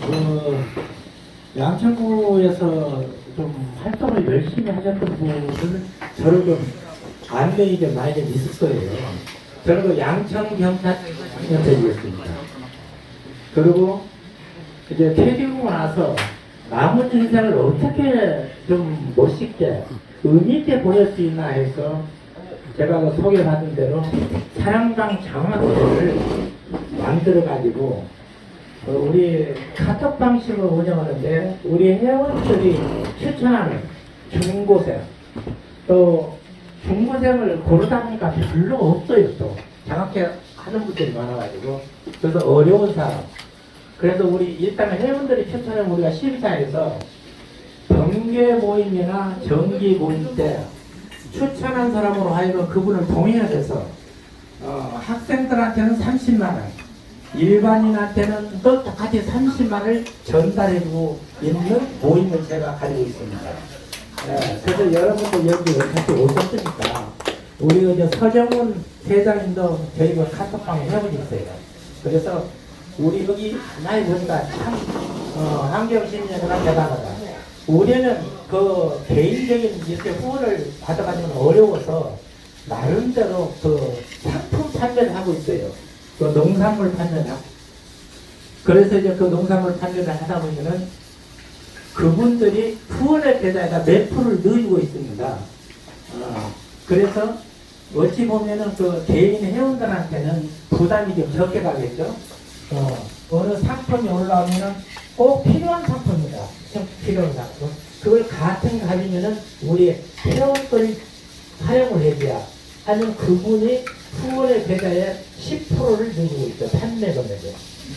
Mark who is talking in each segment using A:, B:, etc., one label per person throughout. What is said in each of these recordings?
A: 그 양천구에서 좀 활동을 열심히 하셨던 분들 저를 좀 안면이 좀 많이 좀 있을 거예요. 저는 그 양천경찰연대이었습니다. 그리고 이제 퇴직하고 나서 남은 인생을 어떻게 좀 멋있게 의미 있게 보낼 수 있나 해서 제가 그 소개받은 대로 사랑방 장학교를 만들어 가지고 어, 우리 카톡 방식으로 운영하는데 우리 회원들이 추천하는 중고생 또 중고생을 고르다 보니까 별로 없어요 또. 장학회 하는 분들이 많아가지고. 그래서 어려운 사람. 그래서 우리 일단 회원들이 추천하는 우리가 심사에서 번개 모임이나 정기 모임 때 추천한 사람으로 하여금 그분을 동의해서 어, 학생들한테는 30만 원, 일반인한테는 또 똑같이 30만 원을 전달해주고 있는 모임을 제가 가지고 있습니다. 네, 그래서 여러분들 여기 같이 오셨으니까 우리 이제 서정훈 회장님도 저희 그 카톡방에 회원이있어요 그래서 우리 여기 나이 보니까 참 어, 환경심리가 대단하다. 우리는 그 개인적인 이렇게 후원을 받아가지고는 어려워서 나름대로 그 상품 판매를 하고 있어요. 그 농산물 하고. 그래서 이제 그 농산물 판매를 하다 보면은 그분들이 후원의 계좌에다 몇 프로를 넣어주고 있습니다. 어, 그래서 어찌 보면은 그 개인 회원들한테는 부담이 좀 적게 가겠죠. 어, 어느 상품이 올라오면은 꼭 필요한 상품이다. 좀 필요한 상품. 그걸 같은 가지면은 우리 회원들이 사용을 해줘야 하면 그분이 후원의 계좌에 10%를 넣고 있죠. 판매 금액에.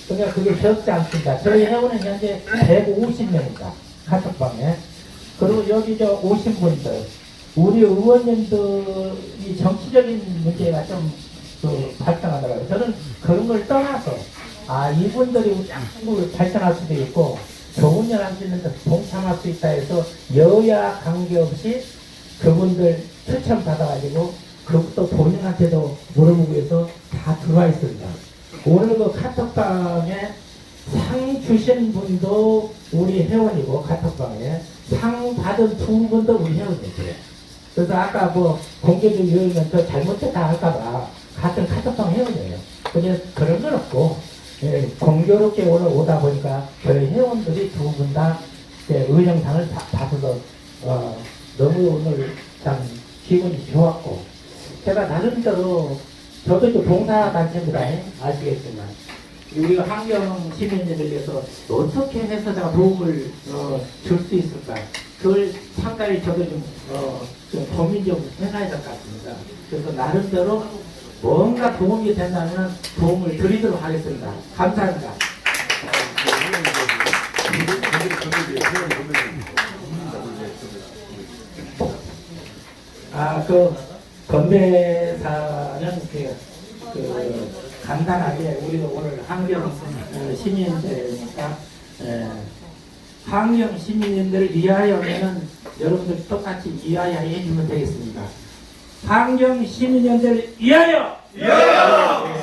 A: 그러니까 그게 적지 않습니다. 저희 회원은 현재 150명입니다. 카톡방에. 그리고 여기 저 오신 분들, 우리 의원님들이 정치적인 문제가 좀 그 발생하더라고요. 저는 그런 걸 떠나서, 아, 이분들이 한국을 발전할 수도 있고, 좋은 일 있는데 동참할 수 있다 해서 여야 관계없이 그분들 추천 받아가지고 그것도 본인한테도 물어보고 해서 다 들어와 있습니다. 오늘 그 카톡방에 상 주신 분도 우리 회원이고 카톡방에 상 받은 두 분도 우리 회원이세요. 그래서 아까 뭐 공개적 요인은 저 잘못됐다 할까봐 같은 카톡방 회원이에요. 근데 그런 건 없고 예, 공교롭게 오늘 오다 보니까 저희 회원들이 두 분다 의정상을 다- 받아서 어, 너무 오늘 참 기분이 좋았고 제가 나름대로 저도 이제 봉사 단체입니다. 예? 아시겠지만 우리가 환경 시민들을 위해서 어떻게 해서 내가 도움을 어, 줄수 있을까 그걸 상당히 저도 좀, 어, 좀 고민 좀 해놔야 될 것 같습니다. 그래서 나름대로 뭔가 도움이 된다면 도움을 드리도록 하겠습니다. 감사합니다. 아, 그, 건배사는 그, 그, 간단하게 우리가 오늘 환경 어, 시민대니까, 에, 환경 시민들을 위하여면은 여러분들 똑같이 위하여 해주면 되겠습니다. 환경 시민연대를 위하여!
B: 위하여!